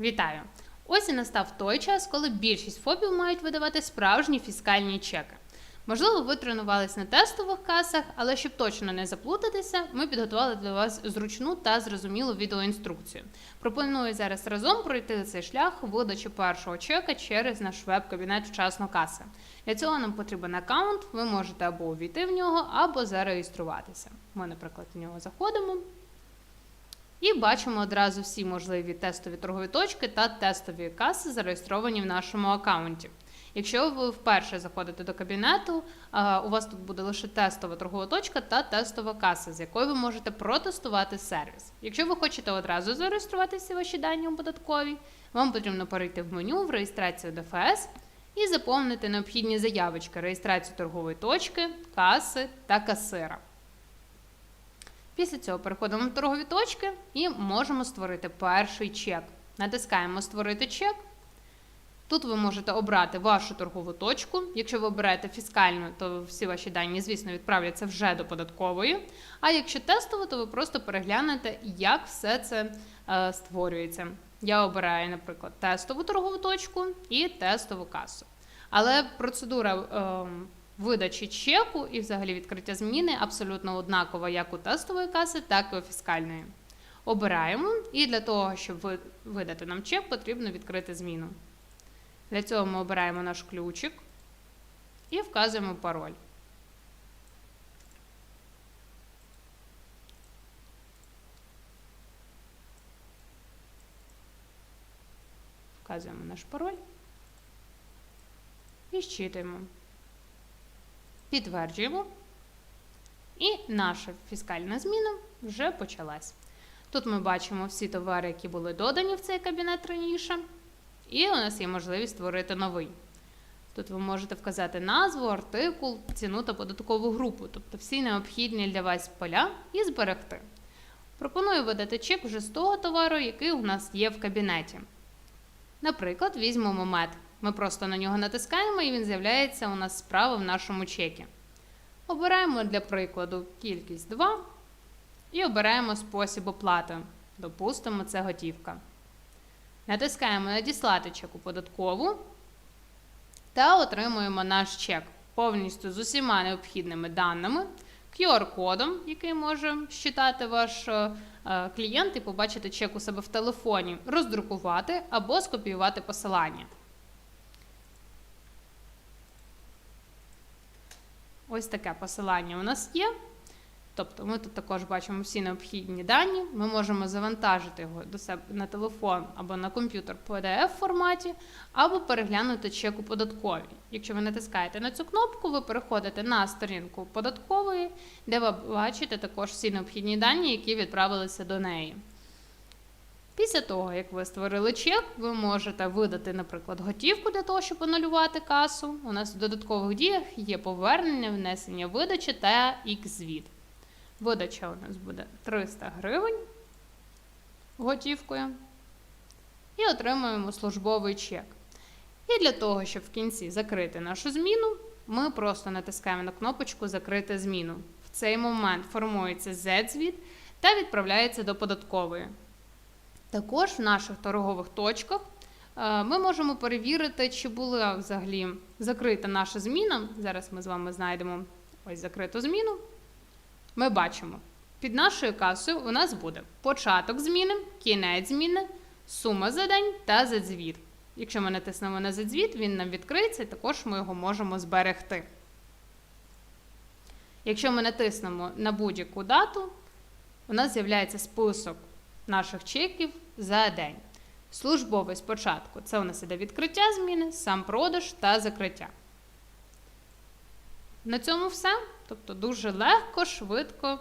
Вітаю! Ось і настав той час, коли більшість ФОПів мають видавати справжні фіскальні чеки. Можливо, ви тренувались на тестових касах, але щоб точно не заплутатися, ми підготували для вас зручну та зрозумілу відеоінструкцію. Пропоную зараз разом пройти цей шлях видачі першого чека через наш веб-кабінет вчасно каси. Для цього нам потрібен аккаунт. Ви можете або увійти в нього, або зареєструватися. Ми, наприклад, в нього заходимо. І бачимо одразу всі можливі тестові торгові точки та тестові каси, зареєстровані в нашому аккаунті. Якщо ви вперше заходите до кабінету, у вас тут буде лише тестова торгова точка та тестова каса, з якою ви можете протестувати сервіс. Якщо ви хочете одразу зареєструвати всі ваші дані у податковій, вам потрібно перейти в меню в реєстрацію ДФС і заповнити необхідні заявочки реєстрацію торгової точки, каси та касира. Після цього переходимо в торгові точки і можемо створити перший чек. Натискаємо Створити чек. Тут ви можете обрати вашу торгову точку. Якщо ви обираєте фіскальну, то всі ваші дані, звісно, відправляться вже до податкової. А якщо тестово, то ви просто переглянете, як все це е, створюється. Я обираю, наприклад, тестову торгову точку і тестову касу. Але процедура е, видачі чеку і взагалі відкриття зміни абсолютно однакова як у тестової каси, так і у фіскальної. Обираємо, і для того, щоб видати нам чек, потрібно відкрити зміну. Для цього ми обираємо наш ключик і вказуємо пароль. Вказуємо наш пароль і щитуємо. Підтверджуємо. І наша фіскальна зміна вже почалась. Тут ми бачимо всі товари, які були додані в цей кабінет раніше. І у нас є можливість створити новий. Тут ви можете вказати назву, артикул, ціну та податкову групу, тобто всі необхідні для вас поля, і зберегти. Пропоную видати чек вже з того товару, який у нас є в кабінеті. Наприклад, візьмемо мед. Ми просто на нього натискаємо і він з'являється у нас справа в нашому чекі. Обираємо для прикладу кількість 2 і обираємо спосіб оплати. Допустимо, це готівка. Натискаємо Надіслати чек у податкову та отримуємо наш чек повністю з усіма необхідними даними, QR-кодом, який може щитати ваш е, е, клієнт і побачити чек у себе в телефоні, роздрукувати або скопіювати посилання. Ось таке посилання у нас є. Тобто ми тут також бачимо всі необхідні дані. Ми можемо завантажити його до себе на телефон або на комп'ютер в pdf форматі, або переглянути чек у податковій. Якщо ви натискаєте на цю кнопку, ви переходите на сторінку податкової, де ви бачите також всі необхідні дані, які відправилися до неї. Після того, як ви створили чек, ви можете видати, наприклад, готівку для того, щоб анулювати касу. У нас в додаткових діях є повернення, внесення видачі та X-звіт. Видача у нас буде 300 гривень готівкою. І отримуємо службовий чек. І для того, щоб в кінці закрити нашу зміну, ми просто натискаємо на кнопочку Закрити зміну. В цей момент формується Z-звіт та відправляється до податкової. Також в наших торгових точках е, ми можемо перевірити, чи була взагалі закрита наша зміна. Зараз ми з вами знайдемо ось закриту зміну. Ми бачимо, під нашою касою у нас буде початок зміни, кінець зміни, сума за день та за звіт. Якщо ми натиснемо на задзвіт, він нам відкриється, також ми його можемо зберегти. Якщо ми натиснемо на будь-яку дату, у нас з'являється список наших чеків за день. Службовий спочатку це у нас іде відкриття зміни, сам продаж та закриття. На цьому все. Тобто дуже легко, швидко